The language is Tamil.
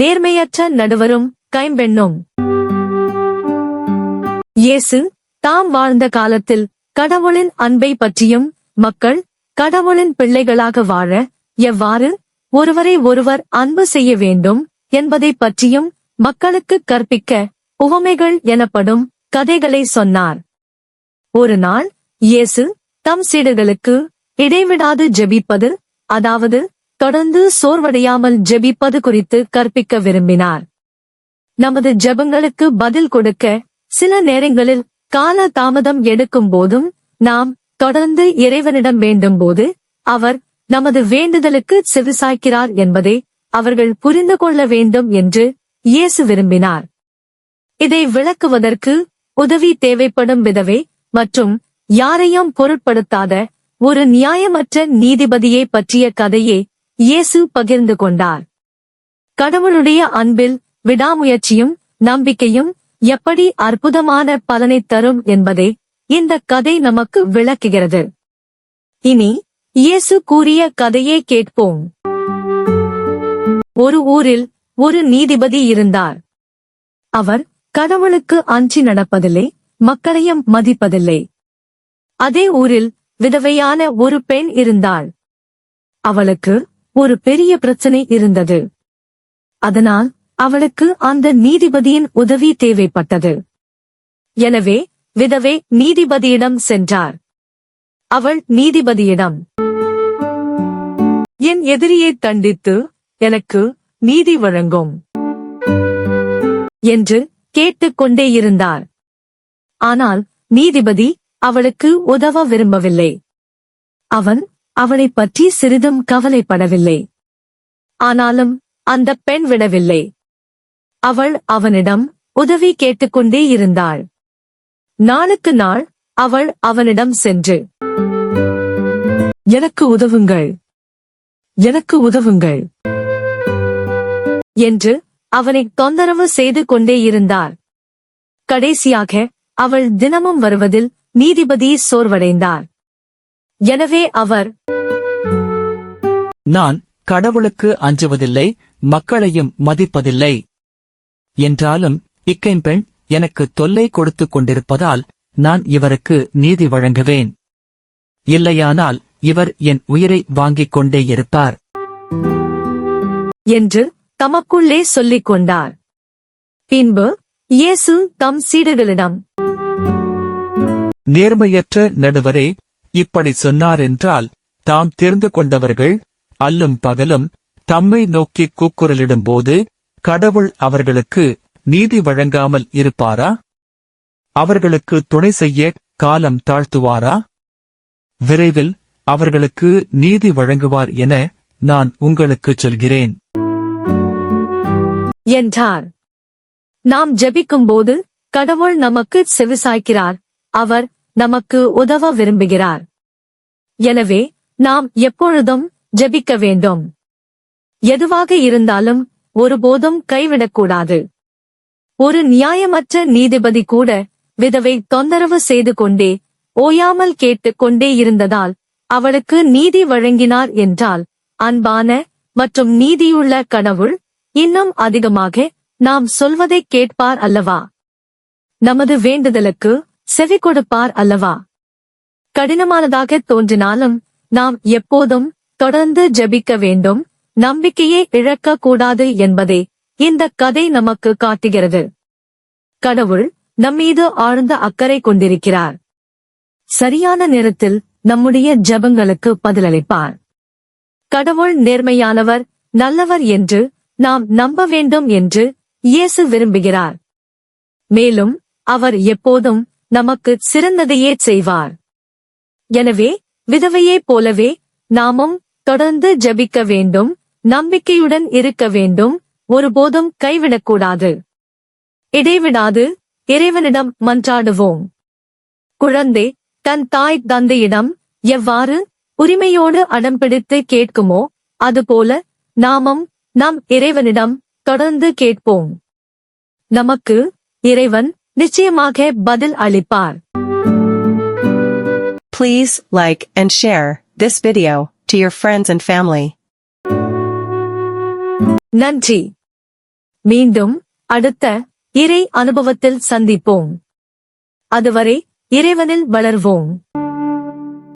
நேர்மையற்ற நடுவரும் கைம்பெண்ணும். இயேசு தாம் வாழ்ந்த காலத்தில் கடவுளின் அன்பை பற்றியும் மக்கள் கடவுளின் பிள்ளைகளாக வாழ எவ்வாறு ஒருவரை ஒருவர் அன்பு செய்ய வேண்டும் என்பதை பற்றியும் மக்களுக்கு கற்பிக்க உவமைகள் எனப்படும் கதைகளை சொன்னார். ஒரு நாள் இயேசு தம் சீடர்களுக்கு இடைவிடாது ஜெபிப்பது அதாவது தொடர்ந்து சோர்வடையாமல் ஜெபிப்பது குறித்து கற்பிக்க விரும்பினார். நமது ஜெபங்களுக்கு பதில் கொடுக்க சில நேரங்களில் கால தாமதம் எடுக்கும் போதும் நாம் தொடர்ந்து இறைவனிடம் வேண்டும் போது அவர் நமது வேண்டுதலுக்கு செவிசாய்க்கிறார் என்பதை அவர்கள் புரிந்து கொள்ள வேண்டும் என்று இயேசு விரும்பினார். இதை விளக்குவதற்கு உதவி தேவைப்படும் விதவை மற்றும் யாரையும் பொருட்படுத்தாத ஒரு நியாயமற்ற நீதிபதியை பற்றிய கதையை இயேசு பகிர்ந்து கொண்டார். கடவுளுடைய அன்பில் விடாமுயற்சியும் நம்பிக்கையும் எப்படி அற்புதமான பலனை தரும் என்பதை இந்த கதை நமக்கு விளக்குகிறது. இனி இயேசு கூறிய கதையை கேட்போம். ஒரு ஊரில் ஒரு நீதிபதி இருந்தார். அவர் கடவுளுக்கு அஞ்சி நடப்பதில்லை மக்களையும் மதிப்பதில்லை. அதே ஊரில் விதவையான ஒரு பெண் இருந்தாள். அவளுக்கு ஒரு பெரிய பிரச்சனை இருந்தது. அதனால் அவளுக்கு அந்த நீதிபதியின் உதவி தேவைப்பட்டது. எனவே விதவை நீதிபதியிடம் சென்றார். அவள் நீதிபதியிடம் என் எதிரியை தண்டித்து எனக்கு நீதி வழங்கும் என்று கேட்டுக்கொண்டே இருந்தார். ஆனால் நீதிபதி அவளுக்கு உதவ விரும்பவில்லை. அவன் அவனைப் பற்றி சிறிதும் கவலைப்படவில்லை. ஆனாலும் அந்த பெண் விடவில்லை. அவள் அவனிடம் உதவி கேட்டுக்கொண்டே இருந்தாள். நாளுக்கு நாள் அவள் அவனிடம் சென்று எனக்கு உதவுங்கள். எனக்கு உதவுங்கள் என்று அவனை தொந்தரவு செய்து கொண்டே இருந்தார் கடைசியாக அவள் தினமும் வருவதில் நீதிபதி சோர்வடைந்தார். எனவே அவர் நான் கடவுளுக்கு அஞ்சுவதில்லை மக்களையும் மதிப்பதில்லை. என்றாலும் இக்கைம்பெண் எனக்கு தொல்லை கொடுத்துக் கொண்டிருப்பதால் நான் இவருக்கு நீதி வழங்குவேன். இல்லையானால் இவர் என் உயிரை வாங்கிக் கொண்டே இருப்பார். என்று தமக்குள்ளே சொல்லிக் கொண்டார். பின்பு இயேசு தம் சீடர்களிடம் நேர்மையற்ற நடுவரே இப்படி சொன்னார் என்றால் தாம் தெரிந்து கொண்டவர்கள் அல்லும் பகலும் தம்மை நோக்கி கூக்குரலிடும்போது கடவுள் அவர்களுக்கு நீதி வழங்காமல் இருப்பாரா? அவர்களுக்கு துணை செய்ய காலம் தாழ்த்துவாரா? விரைவில் அவர்களுக்கு நீதி வழங்குவார் என நான் உங்களுக்குச் சொல்கிறேன். என்றார். நாம் ஜெபிக்கும்போது கடவுள் நமக்கு செவிசாய்க்கிறார் அவர் நமக்கு உதவ விரும்புகிறார். எனவே நாம் எப்பொழுதும் ஜெபிக்க வேண்டும். எதுவாக இருந்தாலும் ஒருபோதும் கைவிடக்கூடாது. ஒரு நியாயமற்ற நீதிபதி கூட விதவை தொந்தரவு செய்து கொண்டே ஓயாமல் கேட்டுக் கொண்டே இருந்ததால் அவளுக்கு நீதி வழங்கினார் என்றால் அன்பான மற்றும் நீதியுள்ள கடவுள் இன்னும் அதிகமாக நாம் சொல்வதை கேட்பார் அல்லவா? நமது வேண்டுதலுக்கு செவி கொடுப்பார் அல்லவா? கடினமானதாக தோன்றினாலும் நாம் எப்போதும் தொடர்ந்து ஜெபிக்க வேண்டும் நம்பிக்கையை இழக்க கூடாது என்பதை இந்த கதை நமக்கு காட்டுகிறது. கடவுள் நம்மீது ஆழ்ந்த அக்கறை கொண்டிருக்கிறார். சரியான நேரத்தில் நம்முடைய ஜபங்களுக்கு பதிலளிப்பார். கடவுள் நேர்மையானவர் நல்லவர் என்று நாம் நம்ப வேண்டும் என்று இயேசு விரும்புகிறார். மேலும் அவர் எப்போதும் நமக்கு சிறந்ததையே செய்வார். எனவே விதவையைப் போலவே நாமும் தொடர்ந்து ஜபிக்க வேண்டும் நம்பிக்கையுடன் இருக்க வேண்டும் ஒருபோதும் கைவிடக்கூடாது. இடைவிடாது இறைவனிடம் மன்றாடுவோம். குழந்தை தன் தாய் தந்தையிடம் எவ்வாறு உரிமையோடு அடம்பிடித்து கேட்குமோ அதுபோல நாமும் நம் இறைவனிடம் தொடர்ந்து கேட்போம். நமக்கு இறைவன் நிச்சயமாக பதில் அளிப்பார். Please like and share this video to your friends and family. நன்றி. மீண்டும் அடுத்த இறை அனுபவத்தில் சந்திப்போம். அதுவரை இறைவனில் வளர்வோம்.